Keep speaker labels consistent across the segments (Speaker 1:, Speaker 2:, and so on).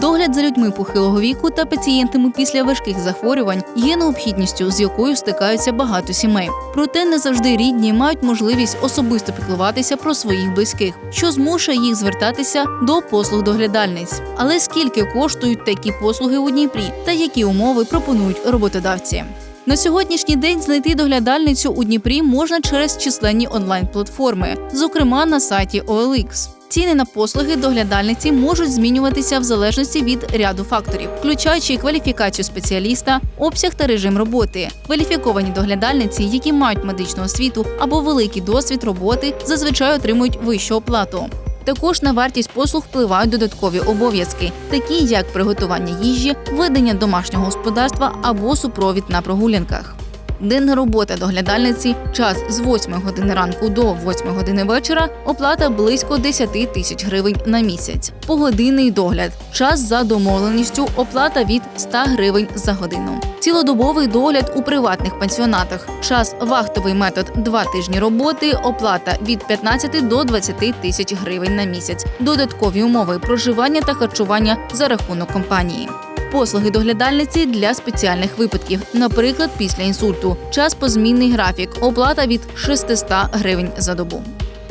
Speaker 1: Догляд за людьми похилого віку та пацієнтами після важких захворювань є необхідністю, з якою стикаються багато сімей. Проте не завжди рідні мають можливість особисто піклуватися про своїх близьких, що змушує їх звертатися до послуг доглядальниць. Але скільки коштують такі послуги у Дніпрі та які умови пропонують роботодавці? На сьогоднішній день знайти доглядальницю у Дніпрі можна через численні онлайн-платформи, зокрема на сайті OLX. Ціни на послуги доглядальниці можуть змінюватися в залежності від ряду факторів, включаючи кваліфікацію спеціаліста, обсяг та режим роботи. Кваліфіковані доглядальниці, які мають медичну освіту або великий досвід роботи, зазвичай отримують вищу оплату. Також на вартість послуг впливають додаткові обов'язки, такі як приготування їжі, ведення домашнього господарства або супровід на прогулянках. Денна робота доглядальниці час з 8 години ранку до 8 години вечора, оплата близько 10 тисяч гривень на місяць. Погодинний догляд, час за домовленістю, оплата від 100 гривень за годину. Цілодобовий догляд у приватних пансіонатах, час вахтовий метод 2 тижні роботи, оплата від 15 до 20 тисяч гривень на місяць. Додаткові умови проживання та харчування за рахунок компанії. Послуги доглядальниці для спеціальних випадків, наприклад, після інсульту, час позмінний графік, оплата від 600 гривень за добу.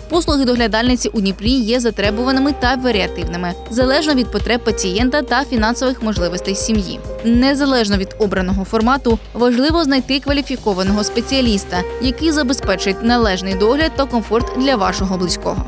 Speaker 1: Послуги доглядальниці у Дніпрі є затребуваними та варіативними, залежно від потреб пацієнта та фінансових можливостей сім'ї. Незалежно від обраного формату, важливо знайти кваліфікованого спеціаліста, який забезпечить належний догляд та комфорт для вашого близького.